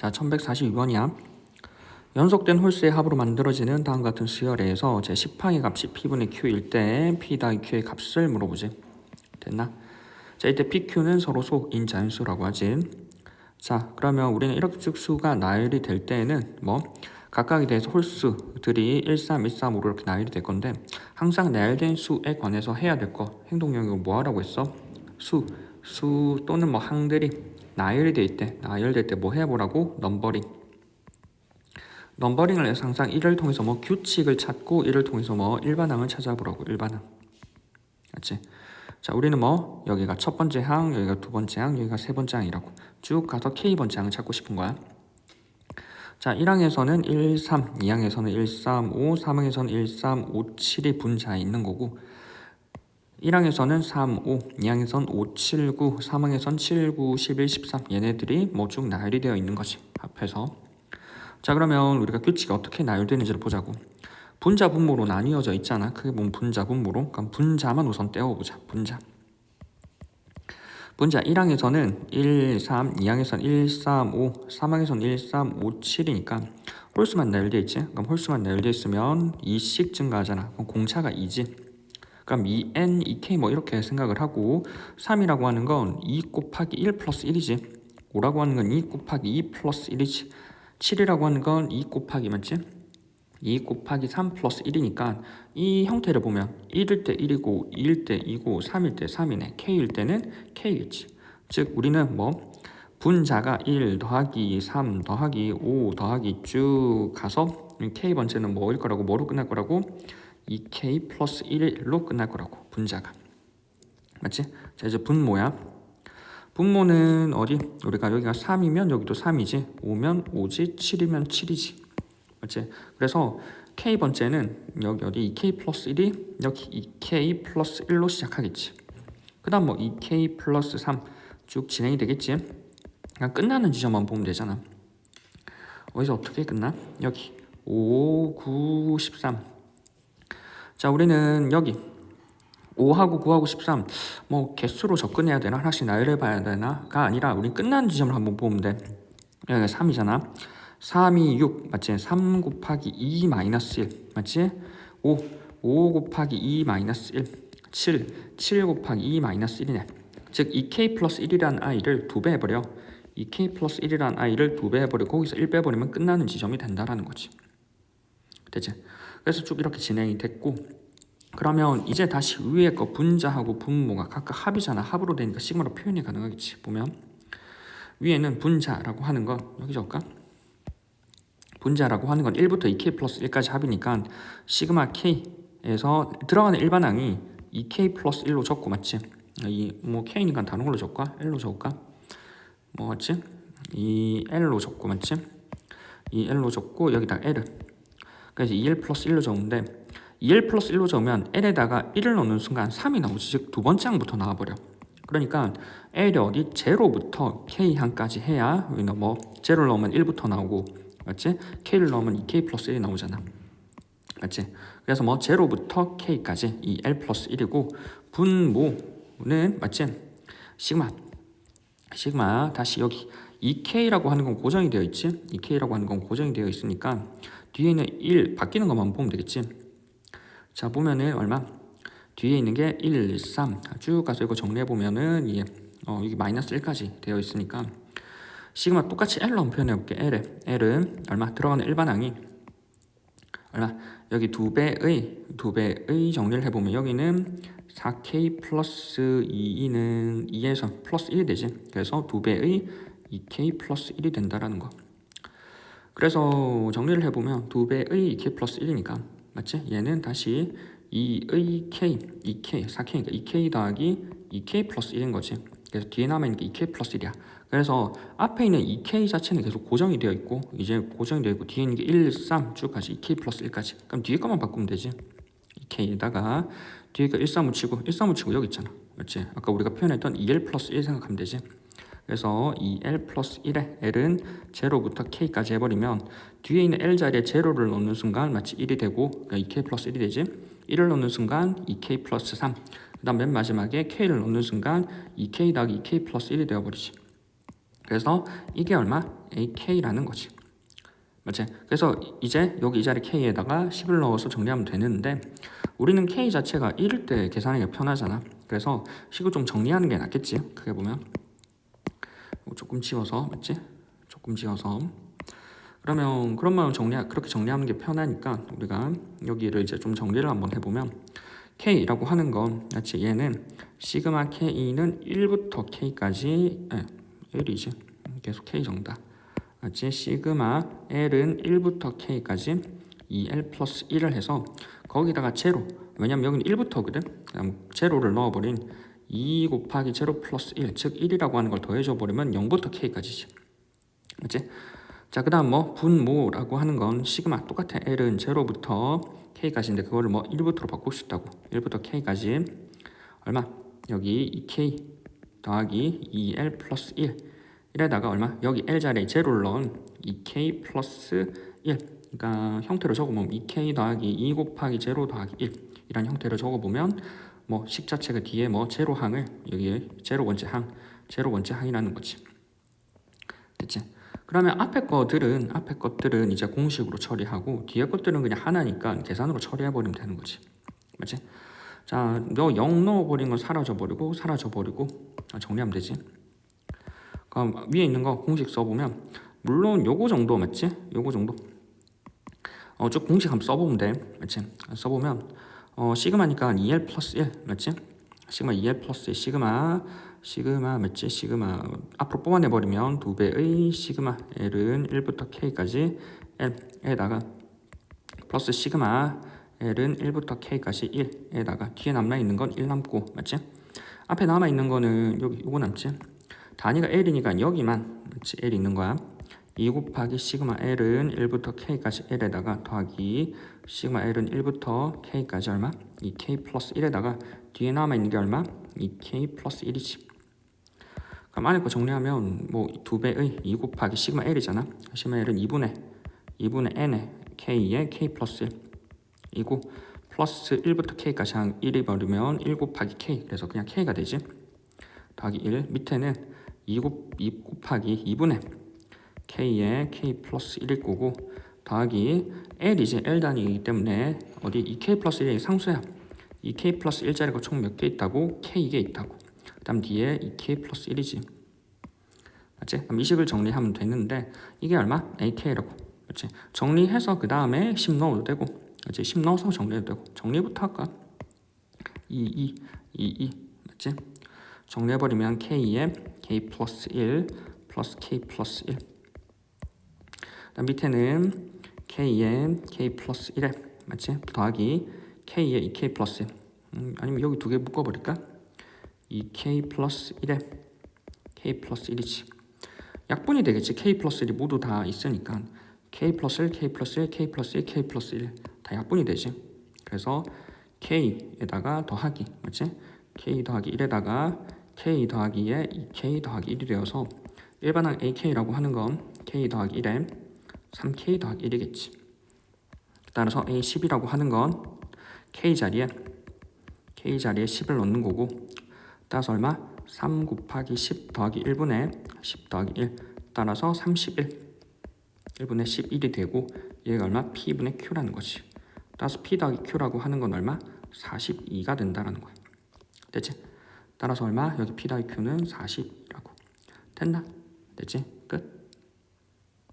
자, 1142번이야. 연속된 홀수의 합으로 만들어지는 다음 같은 수열에서 제 10항의 값이 p분의 q일 때 p 더하기 q의 값을 물어보지. 됐나? 자, 이때 pq는 서로 속인 자연수라고 하지. 자, 그러면 우리는 이렇게 수가 나열이 될 때에는 뭐 각각에 대해서 홀수들이 1, 3, 1, 3, 5로 이렇게 나열이 될 건데 항상 나열된 수에 관해서 해야 될 거 행동 영역을 뭐 하라고 했어? 수, 수 또는 뭐 항들이 나열이 돼 있대. 나열될 때 뭐 해보라고? 넘버링. 넘버링을 해서 항상 이를 통해서 뭐 규칙을 찾고 이를 통해서 뭐 일반항을 찾아보라고 일반항. 맞지? 자, 우리는 뭐 여기가 첫 번째 항, 여기가 두 번째 항, 여기가 세 번째 항이라고 쭉 가서 k 번째 항을 찾고 싶은 거야. 자, 1항에서는 1, 3, 2항에서는 1, 3, 5, 3항에서는 1, 3, 5, 7이 분자에 있는 거고 1항에서는 3, 5, 2항에서는 5, 7, 9, 3항에서는 7, 9, 11, 13 얘네들이 뭐 쭉 나열이 되어 있는 거지 합해서. 자 그러면 우리가 규칙이 어떻게 나열되는지를 보자고. 분자 분모로 나뉘어져 있잖아? 크게 보면 분자 분모로. 그럼 분자만 우선 떼어보자. 분자. 분자 1항에서는 1, 3, 2항에서는 1, 3, 5, 3항에서는 1, 3, 5, 7이니까 홀수만 나열되어 있지? 그럼 홀수만 나열되어 있으면 2씩 증가하잖아. 그럼 공차가 2지 그럼 2n, 2k 뭐 이렇게 생각을 하고 3이라고 하는 건 2 곱하기 1 플러스 1이지. 5라고 하는 건 2 곱하기 2 플러스 1이지. 7이라고 하는 건 2 곱하기 맞지? 2 곱하기 3 플러스 1이니까 이 형태를 보면 1일 때 1이고 2일 때 2고 3일 때 3이네. K일 때는 k겠지. 즉 우리는 뭐 분자가 1 더하기 3 더하기 5 더하기 쭉 가서 k 번째는 뭐일 거라고 뭐로 끝날 거라고 2k 플러스 1로 끝날 거라고 분자가. 맞지? 자 이제 분모야 분모는 어디? 우리가 여기가 3이면 여기도 3이지. 5면 5지 7이면 7이지. 맞지? 그래서 k 번째는 여기 어디? 2k 플러스 1이 여기 2k 플러스 1로 시작하겠지. 그 다음 뭐 2k 플러스 3 쭉 진행이 되겠지? 그냥 끝나는 지점만 보면 되잖아. 어디서 어떻게 끝나? 여기. 5, 9, 13 자, 우리는 여기 5하고 9하고 13, 뭐 개수로 접근해야 되나? 하나씩 나열해 봐야 되나?가 아니라 우리 끝나는 지점을 한번 보면 돼. 여기가 3이잖아. 3이 6, 맞지? 3 곱하기 2 마이너스 1, 맞지? 5, 5 곱하기 2 마이너스 1, 7, 7 곱하기 2 마이너스 1이네. 즉 2k 플러스 1이라는 i를 두 배 해버려. 2k 플러스 1이라는 i를 두 배 해버리고 거기서 1 빼버리면 끝나는 지점이 된다라는 거지. 되지? 그래서 쭉 이렇게 진행이 됐고 그러면 이제 다시 위에 거 분자하고 분모가 각각 합이잖아 합으로 되니까 시그마로 표현이 가능하겠지 보면 위에는 분자라고 하는 건 여기 적을까? 분자라고 하는 건 1부터 2k 플러스 1까지 합이니까 시그마 k에서 들어가는 일반항이 2k 플러스 1로 적고 맞지? 이 뭐 k니까 다른 걸로 적까? 1로 적을까? 뭐 맞지? 이 l로 적고 맞지? 이 l로 적고 여기다 l을 그래서 2l 플러스 1로 적는데 2l 플러스 1로 적으면 l에다가 1을 넣는 순간 3이 나오지 즉 두 번째 항부터 나와버려 그러니까 l이 어디 0부터 k항까지 해야 여기는 뭐 0를 넣으면 1부터 나오고 맞지? k를 넣으면 2k 플러스 1이 나오잖아 맞지? 그래서 뭐 0부터 k까지 이 l 플러스 1이고 분모는 맞지? 시그마 시그마 다시 여기 2k라고 하는 건 고정이 되어 있지 2k라고 하는 건 고정이 되어 있으니까 뒤에는 1 바뀌는 것만 보면 되겠지. 자 보면은 얼마? 뒤에 있는 게 1, 3 쭉 가서 이거 정리해 보면은 이게 어 이게 마이너스 1까지 되어 있으니까. 시그마 똑같이 L로 표현해 볼게. L에 L은 얼마? 들어가는 일반항이 얼마? 여기 두 배의 두 배의 정리를 해보면 여기는 4k 플러스 2는 2에서 플러스 1이 되지. 그래서 두 배의 2k 플러스 1이 된다라는 거 그래서 정리를 해보면 두 배의 2k 플러스 1이니까 맞지? 얘는 다시 2의 k, 2k, 4k니까 2k 더하기 2k 플러스 1인 거지. 그래서 뒤에 남아있는 게 2k 플러스 1이야. 그래서 앞에 있는 2k 자체는 계속 고정이 되어 있고 이제 고정이 되어 있고 뒤에 있는 게 1, 3 쭉까지 2k 플러스 1까지. 그럼 뒤에 것만 바꾸면 되지. 2k에다가 뒤에 거 1, 3 붙이고 1, 3 붙이고 여기 있잖아. 맞지? 아까 우리가 표현했던 2l 플러스 1 생각하면 되지. 그래서 이 L 플러스 1의 L은 0부터 K까지 해버리면 뒤에 있는 L 자리에 0를 넣는 순간 마치 1이 되고 그러니까 2K 플러스 1이 되지 1을 넣는 순간 2K 플러스 3 그다음 맨 마지막에 K를 넣는 순간 2K 더하기 2K 플러스 1이 되어버리지 그래서 이게 얼마? AK라는 거지. 맞지? 그래서 이제 여기 이 자리 K에다가 10을 넣어서 정리하면 되는데 우리는 K 자체가 1일 때 계산하기가 편하잖아. 그래서 식을 좀 정리하는 게 낫겠지. 크게 보면 조금 지워서 맞지? 조금 지워서 그러면 그러면 정리 그렇게 정리하는 게 편하니까 우리가 여기를 이제 좀 정리를 한번 해보면 K라고 하는 건 맞지? 얘는 시그마 K는 1부터 K까지 예, 1이지. 계속 K 정답. 맞지? 시그마 L은 1부터 K까지 2L 플러스 1을 해서 거기다가 제로 왜냐면 여기는 1부터거든 그럼 제로를 넣어버린 2 곱하기 제로 플러스 1, 즉 1이라고 하는 걸 더해줘 버리면 0부터 K까지지. 맞지? 자, 그 다음 뭐 분모라고 하는 건 시그마 똑같아. L은 제로부터 K까지인데 그거를 뭐 1부터로 바꾸고 싶다고. 1부터 K까지. 얼마? 여기 2K 더하기 2L 플러스 1 이래다가 얼마? 여기 L 자리에 제로를 넣은 2K 플러스 1 그러니까 형태로 적어보면 2K 더하기 2 곱하기 제로 더하기 1 이런 형태로 적어보면 뭐 식 자체가 뒤에 뭐 제로 항을 여기에 제로 번째 항 제로 번째 항이라는 거지 됐지? 그러면 앞에 것들은 앞에 것들은 이제 공식으로 처리하고 뒤에 것들은 그냥 하나니까 계산으로 처리해 버리면 되는 거지 맞지? 자, 너0 넣어 버린 건 사라져 버리고 사라져 버리고 아, 정리하면 되지. 그럼 위에 있는 거 공식 써 보면 물론 요거 정도 맞지? 요거 정도. 어, 쭉 공식 한번 써보면 돼, 맞지? 써보면 어, 시그마니까 2L 플러스 1 맞지? 시그마 2L 플러스 1 시그마 시그마 맞지? 시그마 앞으로 뽑아내버리면 두 배의 시그마 L은 1부터 K까지 L에다가 플러스 시그마 L은 1부터 K까지 1에다가 뒤에 남아 있는 건 1 남고 맞지? 앞에 남아 있는 거는 여기 요거 남지? 단위가 L이니까 여기만 맞지? L 있는 거야 2 곱하기 시그마 L은 1부터 K까지 L에다가 더하기 시그마 L은 1부터 K까지 얼마? 2K 플러스 1에다가 뒤에 남아있는 게 얼마? 2K 플러스 1이지 그럼 안에 거 정리하면 뭐 두 배의 2 곱하기 시그마 L이잖아 시그마 L은 2분의 2분의 N의 K의 K 플러스 1 이고 플러스 1부터 K까지 한 1이 버리면 1 곱하기 K 그래서 그냥 K가 되지 더하기 1 밑에는 2, 곱, 2 곱하기 2분의 K에 K 플러스 1일 거고 더하기 L이지 L 단위이기 때문에 어디 이 K 플러스 1이 상수야 이 K 플러스 1자리가 총 몇 개 있다고? K개 있다고 그 다음 뒤에 이 K 플러스 1이지 맞지? 그럼 이 식을 정리하면 되는데 이게 얼마? AK라고 맞지? 정리해서 그 다음에 10 넣어도 되고 맞지? 10 넣어서 정리해도 되고 정리부터 할까? 2, 2, 2, 2 맞지? 정리해버리면 K에 K 플러스 1 플러스 K 플러스 1 그다음 밑에는 K에 K 플러스 1에 맞지? 더하기 K에 2K 플러스 1 음, 아니면 여기 두 개 묶어버릴까? 2K 플러스 1에 K 플러스 1이지 약분이 되겠지 K 플러스 1이 모두 다 있으니까 K 플러스 1, K 플러스 1, K 플러스 1, K 플러스 1 다 약분이 되지 그래서 K에다가 더하기 맞지? K 더하기 1에다가 K 더하기 에 2K 더하기 1이 되어서 일반항 AK라고 하는 건 K 더하기 1에 3K 더하기 1이겠지 따라서 A10이라고 하는 건 K 자리에 K 자리에 10을 넣는 거고 따라서 얼마? 3 곱하기 10 더하기 1분의 10 더하기 1 따라서 31 1분의 11이 되고 얘가 얼마? P분의 Q라는 거지 따라서 P 더하기 Q라고 하는 건 얼마? 42가 된다라는 거야 됐지? 따라서 얼마? 여기 P 더하기 Q는 42라고 됐나? 됐지?